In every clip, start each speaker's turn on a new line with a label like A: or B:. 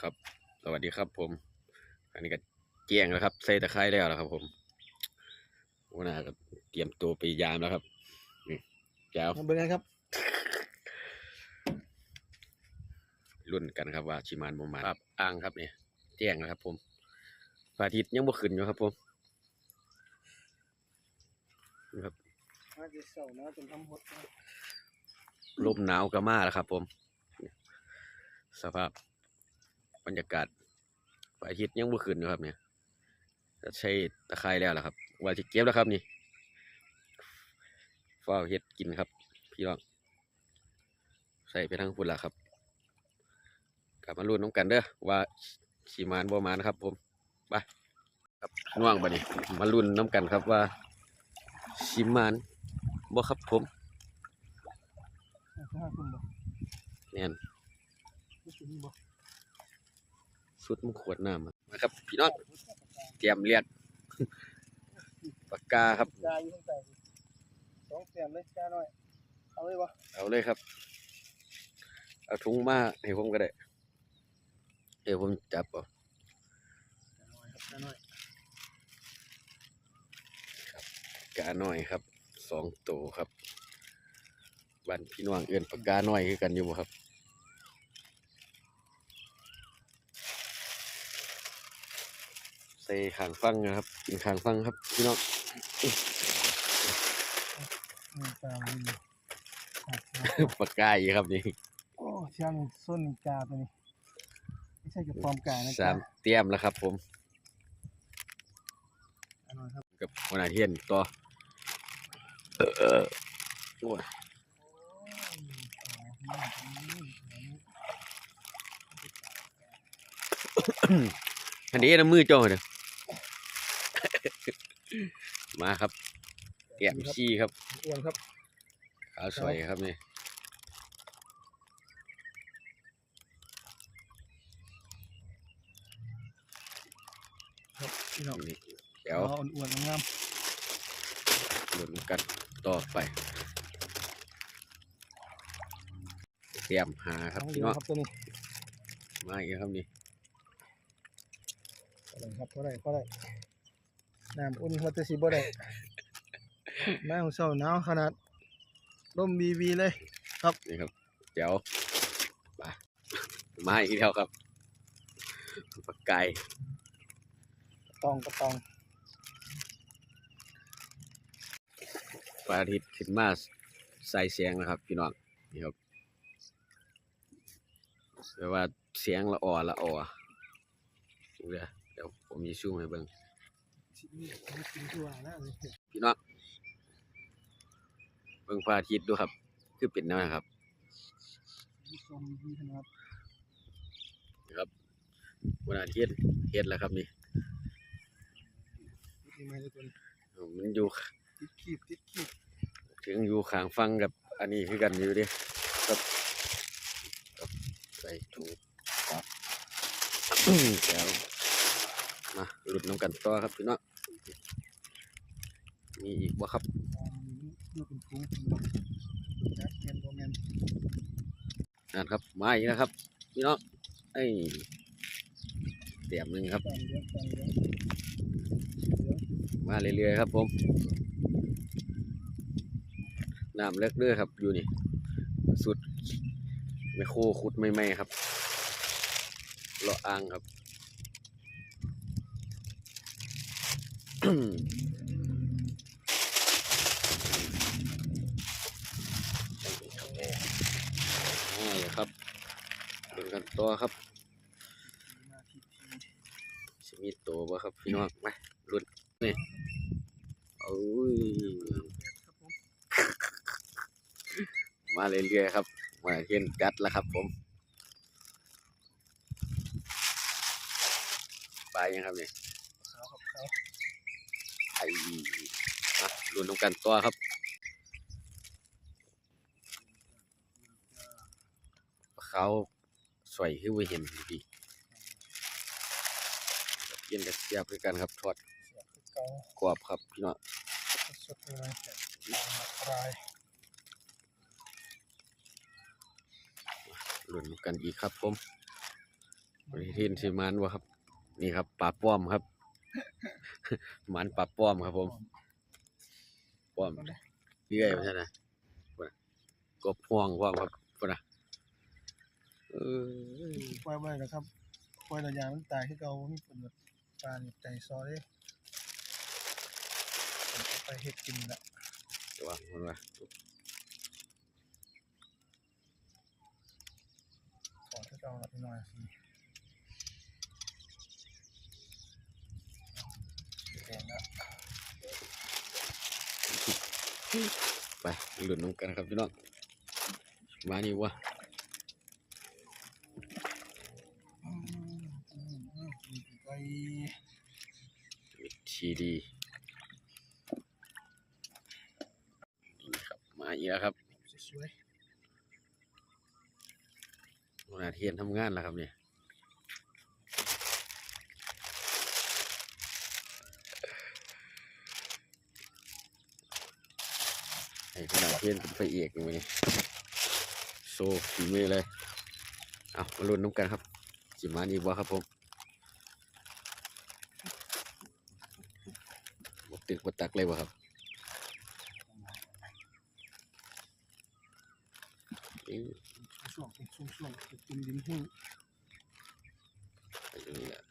A: ครับ สวัสดีครับผม อันนี้ก็เกี่ยงแล้วครับใส่ตะไคร้แล้วแล้วครับ ผมวันหน้าก็เตรียมตัวไปยามแล้วครับ นี่แจ้ว
B: มาเบิ่งกันครับ
A: รุ่นกันครับว่าชิมานบมาครับอ่างครับเนี่ยแจ้งแล้วครับ ผมพระอาทิตย์ยังบ่ขึ้นอยู่ครับ ผมนี่ครับ
B: มาจะเสาร์นะจนทำหดนะ
A: ลมหนาวก็มาแล้วครับ ผม สภาพ บรรยากาศพระอาทิตย์ยังบ่ขึ้นอยู่ครับเนี่ยจะใช้ตะไคร้แล้วล่ะครับว่าจะเก็บแล้วครับนี่ฟ้าวเฮ็ดกินครับ พี่น้องใส่ไปทั้งพุ่นละครับ กลับมาลุ้นน้องกันเด้อว่าสีมานบ่มานครับ ผมไปครับน่วงบัดนี้มาลุ้นน้ำกันครับว่าสีมานบ่ครับผม
B: ห้าคุณบ่
A: แน่น
B: ไม่ถึงบ่
A: สุดมันขวดน้ำอะมาครับ พี่น้องเตรียมเรียกปากกาครับ
B: กาอยู่ข้างใต้สองแสนเลยกาหน่อยเอาเลยวะ
A: เอาเลยครับ เอาถุงมาให้ผมก็ได้ เดี๋ยวผมจับเอา
B: กาหน่อยครับกาหน่อย
A: กาหน่อยครับสองตัวครับบ้านพี่น้องเอื่นปากกาหน่อยคือกันอยู่บ่ครับ ใส่ขางฟังนะครับกินขางฟังครับพี่น้อง
B: อืมกามันอยู่ครับ
A: ปากกาอีกครับนี่
B: โอ้เชียงส้นกาตัวนี้ไม่ใช่กับปลอมกานะ
A: สามเตรียมแล้วครับ ผม
B: กาหน่อยครับ
A: กับวันอาทิตย์ต่อเออเออโอ้ย
B: โอ้ยสองอืมอืม
A: อันนี้นะมือเจ้าเด้อ มาครับเตรียมชี้ครับ
B: อ้วนครับ
A: ขาวสวยครับนี่
B: ครับพี่น้อง
A: นี่เดี๋ยว
B: เอาอ้วนๆงาม
A: ลุ้นกันต่อไปเตรียมหา
B: ๆ
A: ครับ
B: เอา
A: พี่
B: ดี
A: น้อง
B: ครับตัวนี้
A: มาอีกครับนี่
B: ก็ได้ครับก็ได้ก็ได้ น้ำอุ่นหัวตสีบ่ได้แม่ของเศร้าหนาวขนาดร่มวีวีเลย ครับ
A: นี่ครับเดี๋ยวไปมาอีกแล้วครับปากไก่
B: ตองกระตอง
A: พระอาทิตย์ขึ้นมาใส่เสียงนะครับ พี่น้องนี่ครับแปลว่าเสียงละอ่อละอ่อเดี๋ยวเดี๋ยวผมจะซูมให้เบิ่ง พี่น้องเบิ่งพระอาทิตย์ดูครับ คือเป็นแนวนะครับ
B: มีชมดีขนาด
A: นะครับวันอาทิตย์เฮ็ดแล้วครับนี่
B: นี่ไม่ได้ตัวนี้
A: มันอยู่
B: ติดขีบติดขีบ
A: ถึงอยู่ข้างฟังกับอันนี้คือกันอยู่เดิครับครับใส่ถุงครับแล้วมา หลุดน้ำกันต่อครับพี่น้องมีอีกบ่ครับ
B: นั่น
A: ครับมาอีกนะครับ พี่น้องไอ้เตรียมหนึ่งครับ
B: มาเรื่
A: อยๆครับผมน้ำเล็กเด้อครับอยู่นี่ สุดไม่โคขุดไม่ไม่ครับเลาะอ่างครับ ครับเป็นกันตัวครับสมีโตวบ่ครับพี่น้องมาลุ้นนี่โอ้ย
B: มา
A: เรื่อยๆครับมาเห็นจัดแล้วครับผมไปยังครับเนี่
B: ขาวครับขาว
A: ไอ้มาลุ้ นำกันตัวครับเขาสวยขึ้นไปเห็นดีเย็นกับเสียบกันครับทอด
B: ก
A: รอบครับพี่น้อง
B: สดเลยปลาย
A: ลุ้นกันอีกครับผมวันนี้ทินสิมันบ่ครับ นี่ครับปลาป้อมครับ หมันปลาป้อมครับผม ป้อมเรื่อยไม่ใช่นะพุ่นน่ะกบห่วงป้อมครับพุ่นนะเออ
B: ปล่อยไว้แล้วครับปล่อยระยะมันตายคือเก่าบ่มีผลกับปลานี่ใจซอเด้ผมเอาไปเฮ็ดกินละ
A: ตัวมันว่า
B: ขอคือเก่าละพี่น้อยสิแดงละ
A: ไปหลุดน้ำกันครับพี่น้องมานี่วะ
B: อืมอืมอืมอืมไป
A: ทีดีนี่ครับมาอีกแล้วครับ
B: สวย
A: หัวหน้าเทียนทำงานแล้วครับเนี่ยให้หัวหน้า เทียนเป็นพระเอกเลยโซ่ฝีมือเลยเอามาลุ้นน้ำกันครับจิมานี่บ่ครับผมบกตึกบตักเลยบ่ครับ
B: ช่วงๆช่วงช่วงๆกินดินหุ้ง
A: ไปตรงนี้แหละ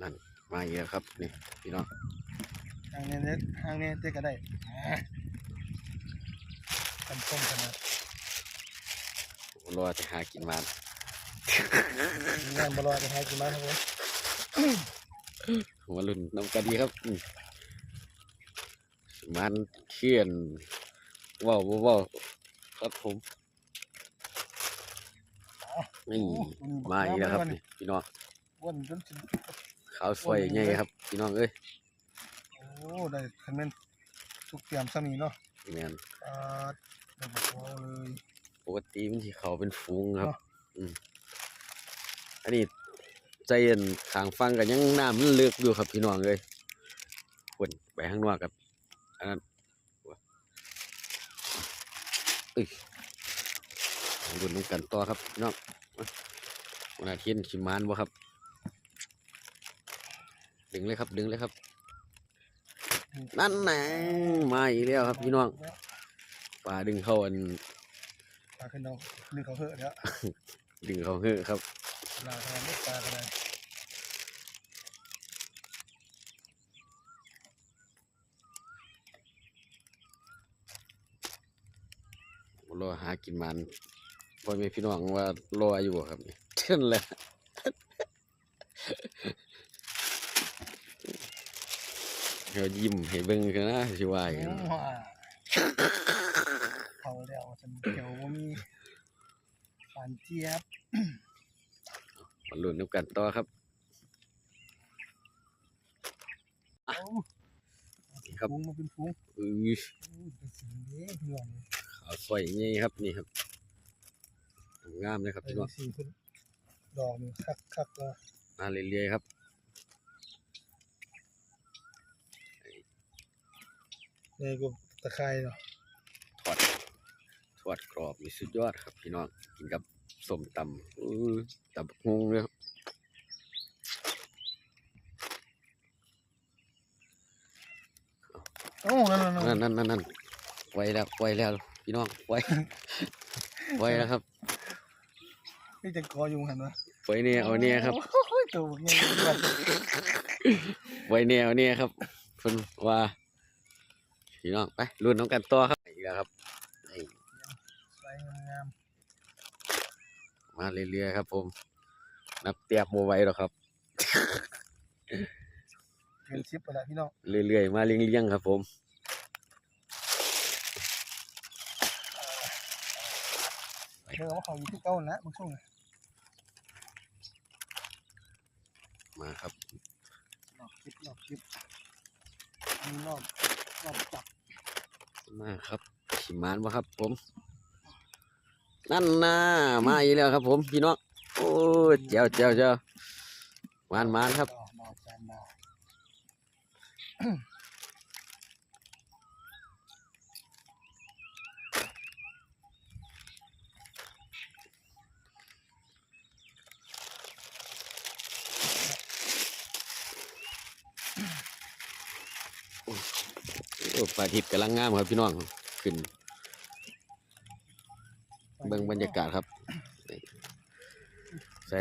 A: นั่นมาอีกแล้วครับนี่พี่น้อง
B: ทางเนี้เน็ตทางเนี้เต้ก็ได้ อ่าทำต้มขนาด
A: ผมรอจะหากินมัน
B: งานบรอจะให้กินมาครับผม
A: หัวรุ่นน้ำกันดีครับอืมมันเขียนเว้าวบ่เว้าวครับผมนี่มาอีกแล้วครับนี่พี่น้อง
B: อ้วนจนสิ
A: ขาวสวยใหญ่ครับพี่น้องเอ้ย
B: โอ้ได้คันแม่นทุกเตรียมซะนี่เนาะ
A: แม่น
B: อ่าได้บ่พอเลย
A: ปกติมันสิเขาเป็นฟูงครับ
B: เนาะ
A: อืมอันนี้ใจเย็นขางฟังกันยังน้ำมันเลือกอยู่ครับพี่น้องเลยควรไปข้างนอกครับอันนั้นว่ะเอ้ยรุ่นน้ำกันต่อครับพี่น้องมาวันอาทิตย์ชิมานบ่ครับ ดึงเลยครับดึงเลยครับ นั่นแหละมาอีกแล้วครับพี่น้อง ปลาดึงเข้าอัน
B: ปลาขึ้นเอานึ่งเขาเหอะแล้ว
A: ดึงเข้าเฮือะครับ
B: ลาทานไม่ปลาก็ได้
A: รอหากินมันพ่อแม่พี่น้องว่ารออยู่บ่ครับนี่เช่นแหละเดี๋ยวยิ้มให้เบิ่งกันนะสิว่าอย่างนั้น
B: ว้าเขา แล้วฉันเขียวบ่มีปานเจี๊ยบ
A: มาลุ้นนำกันต่อครับ
B: เอ้า
A: นี่ครับ
B: ฟุ้งมาเป็นฟุ้ง
A: อือ
B: อู้เป็นสิ่งเด้เพื่อน
A: ขาวสวยนี่ครับนี่ครับงามเลยครับ
B: ไอ้
A: พี่น้อง
B: สีเพิ่นดอกนี่คักคักๆว่า
A: มาเรื่อยๆครับ
B: นี่ก็ตะไคร้เนาะ
A: ทอด ทอดกรอบมีสุดยอดครับ พี่น้องกินกับส้มตำอือตำบักฮุงเลยครับ
B: โอ้นั่นนั่นนั่น
A: นั่นนั่นนั่นนั่นไว้แล้วไว้แล้ว พี่น้องไว้ไว้แล้วครับ
B: นี่จะกอยุงหันวะ
A: ไว้เนี่ยเอาเนี่ยครับ
B: โอ้ยตัวใหญ่แบบ
A: ไว้เนี่ยเอาเนี่ยครับเพิ่นว่าพี่น้องไปรุ่นน้องกันต่อครับอีกแล้วครับนี่
B: ใสงาม
A: มาเรื่อยๆครับ ผม นับเตียบโมไหว้หรอกครับ
B: ๆเกินชิปไปแล้วพี่น้อง
A: เรื่อยๆมาเลี้ยงๆครับ ผม
B: เดี๋ยวเอาเขาอยู่ที่เก้านะบางช่วงน่ะ
A: มาครับ
B: รอบชิปรอบชิปอันนี้รอบรอบจับ
A: มาครับขิมานวะครับ ผม นั่นนะมาอีกแล้วครับ ผมพี่น้องโอ้เจ้าเจ้าเจ้ามานมานครับ
B: ปลา
A: ทิพย์กำลังงามครับพี่น้องขึ้น เบิ่งบรรยากาศครับนี่ใส่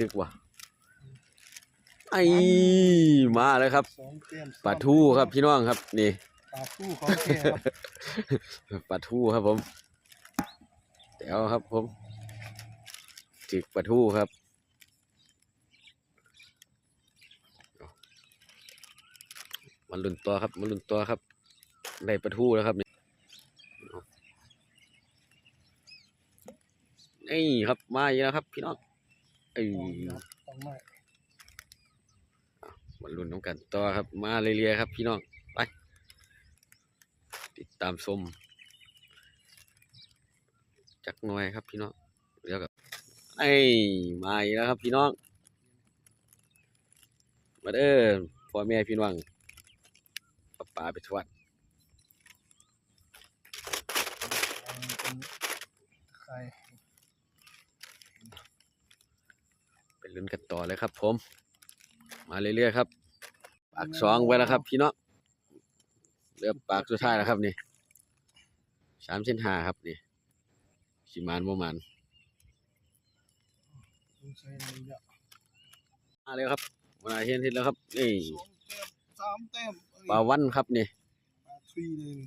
A: ตึกๆว่ะไอ้มาแล้วครับ
B: สองเตรียม
A: ปลาทูครับพี่น้องครับนี่
B: ปลาทูของแท้ครับ
A: ปลาทูครับผมแจ๋วครับผมจิกปลาทูครับมันลุนตัวครับมันลุนตัวครับได้ปลาทูแล้วครับ นี่ครับมาอีกแล้วครับ พี่น้องเอ้ย
B: ต้องไม่
A: มันลุนน้ำกันต่อครับ มาเรื่อยๆครับ พี่น้องไป ติดตามชมจักหน่อยครับ พี่น้องเดี๋ยวกับไอ้มาอีกแล้วครับ พี่น้อง มาเด้อพ่อแม่พี่น้องป้าป่าไปทวด
B: เอาเป็นไข่
A: เป็น ลุ้นกันต่อเลยครับ ผม มาเรื่อยๆครับ ปากสองไว้แล้วครับ พี่น้องเหลือปากสุดท้ายแล้วครับนี่สามเส้นหาครับนี่สิมานบ่มัน
B: ต้องใช้หนึ่งเดียว
A: มาเลยครับมาเห็นเห็นแล้วครับนี่
B: สองแต้มสามแต้มเอ้ย
A: ปลาวันครับนี่
B: ปลาทรีเลยนี่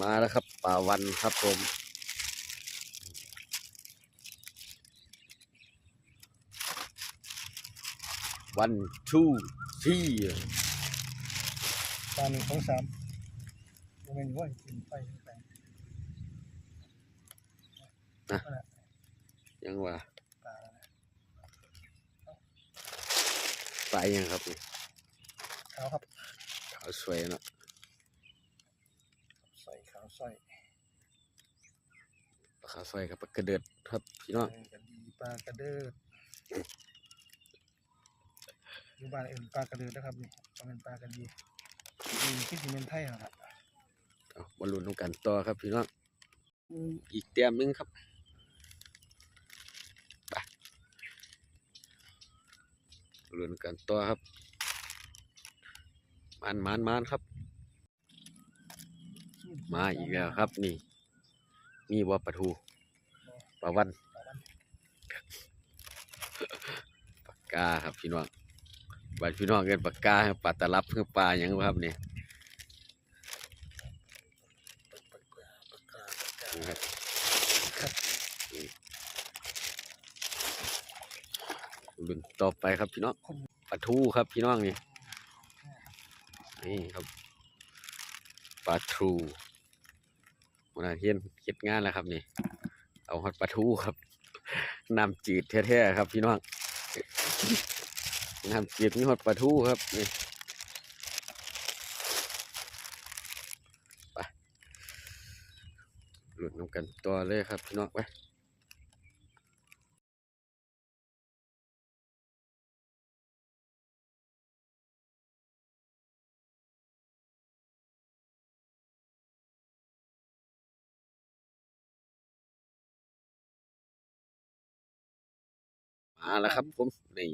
A: มาแล้วครับปลาวันครับผม วันทูที่
B: ปลาหนึ่งสองสามโมเมนต์ว่ากินไปไป
A: ยังว่า
B: ปลาอะไร
A: ปลายังครับนี่
B: ขาวครับ
A: ขาวสวยเนาะ
B: ใส่ขาวใส่
A: ปลาขาวสวยครับปลากระเดิดครับพี่น้อง
B: ปลากระดีปลากระเดิด อยู่บ้านเอ็นปลากระเดิดนะครับนี่เป็นปลากระดีดีที่สิเมนไทยเหรอครับ
A: เอามาลุ้นกันต่อครับพี่น้องอีกเตรียมหนึงครับไปลุ้นกันต่อครับมันมันมันครับ มาอีกแล้วครับนี่มีว่าปลาทูปลาวันปากกาครับพี่น้อง บัดพี่น้องเกินปากกาปลาตะลับคือปลาอย่างครับเนี่นะครับนี่รุ่นต่อไปครับพี่น้องปลาทูครับพี่น้องนี่นี่ครับปลาทูวันอาเทียนเก็บงานแล้วครับนี่ เอาฮอดปลาทูครับน้ำจืดแท้ๆครับพี่น้อง น้ำจืดมีฮอดปลาทูครับนี่ไปหลุดน้ำกันตัวเลยครับพี่น้องไปมาแล้วครับผมนี่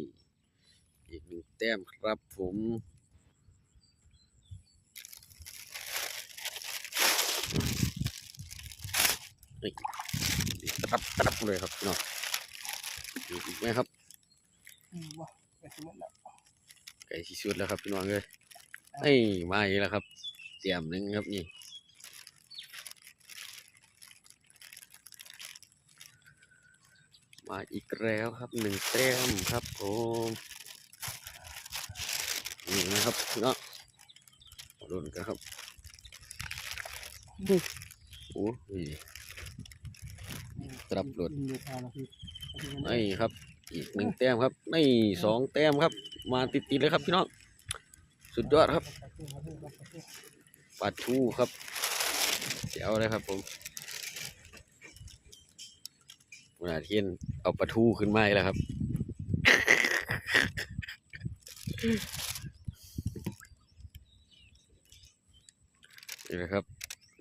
A: อีกหนึ่งแต้มครับผมนี่ตรับตรับเลยครับพี่น้องมีอีกไหมครับ
B: อืมว้าไปสมุดแล้ว
A: ไก่ที่สุดแล้วครับพี่น้องเลยเอ้ยมาอีกแล้วครับ เตรียมหนึ่งครับนี่มาอีกแล้วครับหนึ่งแต้มครับผม นี่นะครับพี่น้องมาลุ้นกันครับโอ้ยตรับหลุด
B: มีพาแล้วพี่
A: นี่ครับ อีกหนึ่งแต้มครับนี่สองแต้มครับ มาติดๆเลยครับพี่น้องสุดยอดครับปลาทูครับเจ๋วเลยครับผมเวลาเทียนเอาปลาทูขึ้นมาอีกแล้วครับ นี่แหละครับ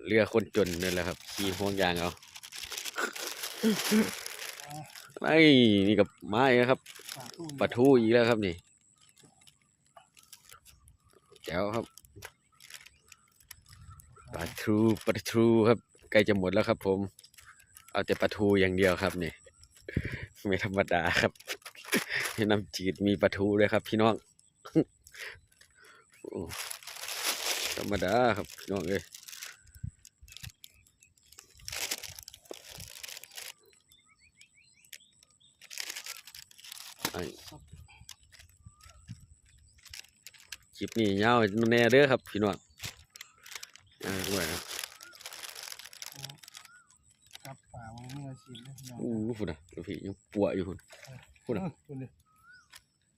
A: เรือคนจนนี่แหละครับขี่ห่วงยางเอาไอ้นี่กับไม้นะครับปลาทูอีกแล้วครับนี่แจ๋วครับปลาทูปลาทูครับใกล้จะหมดแล้วครับ ผม เอาแต่ปลาทูอย่างเดียวครับนี่ไม่ธรรมดาครับน้ำจืดมีปลาทูด้วยครับ พี่น้องโอ้ ธรรมดาครับพี่น้องเอ้ยไอ้คลิปนี้ยาวแน่เด้อครับพี่น้องยาวด้วยนะ
B: กับป่ามันมืออาชีพนะพี่น้อง
A: อู้ฝุ่นอะลูกพี่ยังปัวอยู่ฝุ่นพูดอะ
B: เออคุณดิ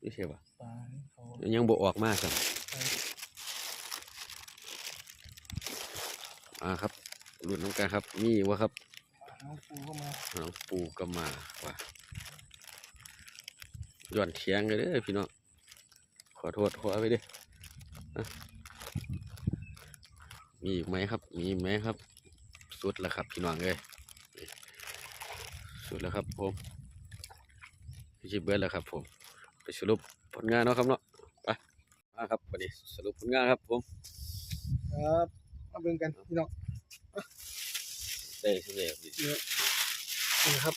A: ไม่ใช่ปะ
B: ป่านี่เขา
A: ยังบ่ออกมากครับ อ่าครับรุ่นน้องกันครับมีวะครับ
B: น้องปูเข้ามา
A: น้องปูก็มาว่ะย้อนเทียงเลยเด้อพี่น้องขอโทษขอไปเด้อมีอีกไหมครับ มีไหมครับ สุดแล้วครับ พี่น้องเลยสุดแล้วครับผมพี่ชิเบิร์ดแล้วครับ ผม ไปสรุปผลงานเนาะครับเนาะไปมาครับวันนี้สรุปผลงานครับผม
B: ครับ มาเบิ่งกันพี่น้อง
A: ได้สำเร็จ
B: นี่ครับ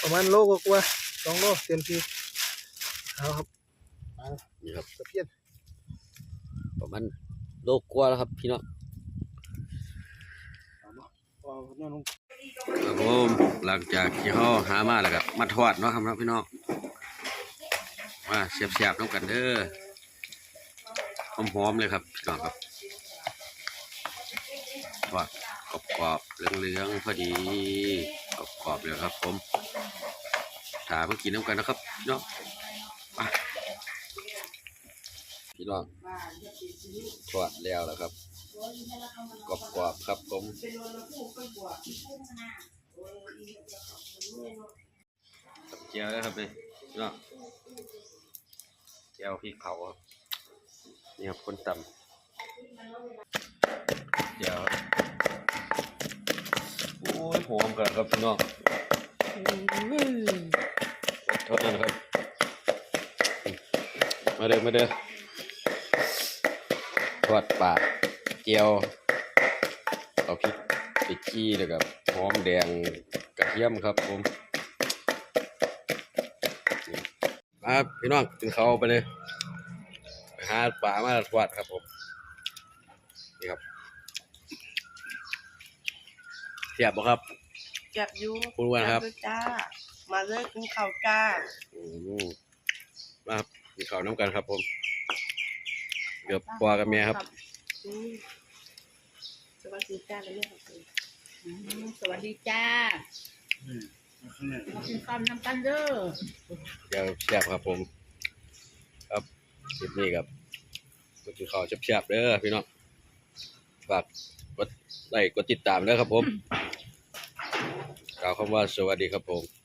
B: ประมาณโลกว่าๆสองโลเต็มที่เอาครับมา
A: นี่ครับ
B: ตะเพียน
A: ประมาณโลกกว่าแล้วครับพี่น้อง
B: เอาแน่นอน
A: ครับผมหลังจากที่เขาหามาแล้วก็มาทอดเนาะครับเนาะพี่น้องมาเสียบๆน้ำกันเด้อหอมๆเลยครับพี่น้องครับท อดกรอบๆเหลืองๆพอดีกรอบๆเลยครับ ผมถามากินน้ำกันนะครับพี่น้องไปพี่น้องทอดแล้วแล้วครับกรอบๆครับผมเจียวแล้วครับเนี่เนาะเจียวพริกเผาครับนี่ครับคนตำเจียว ยหอมกันครับพี่น้องโทษนะครับ มาเด้อมาเด้อทอดปลาเจียวเอาพริกไปจี้แล้วกับหอมแดงกระเทียมครับผมมาพี่น้องกินเขาไปเลยหาปลามาทอดครับผมนี่ครับ เสียบบ่ครับ
C: เก็บอยู่
A: คุณอ้วนครับ
C: เก็จ้า มาเลิกกินข้าวจ้า
A: อืมมาครับกินข้าวน้ำกันครับ ผมเดี๋ยวปอกับแม่ครับ
C: อืมสวัสดีจ้าเลยเนี่ยครับ
D: อืมสวัสดีจ้ามากินข้าวน้ำกันเด้อ
A: เดี๋ยวเสียบครับผม ครับคลิปนี้ครับก็กินข้าวเสียบๆเด้อพี่น้องฝากกดไลค์กดติดตามเด้อครับผม กล่าวคำว่าสวัสดีครับผม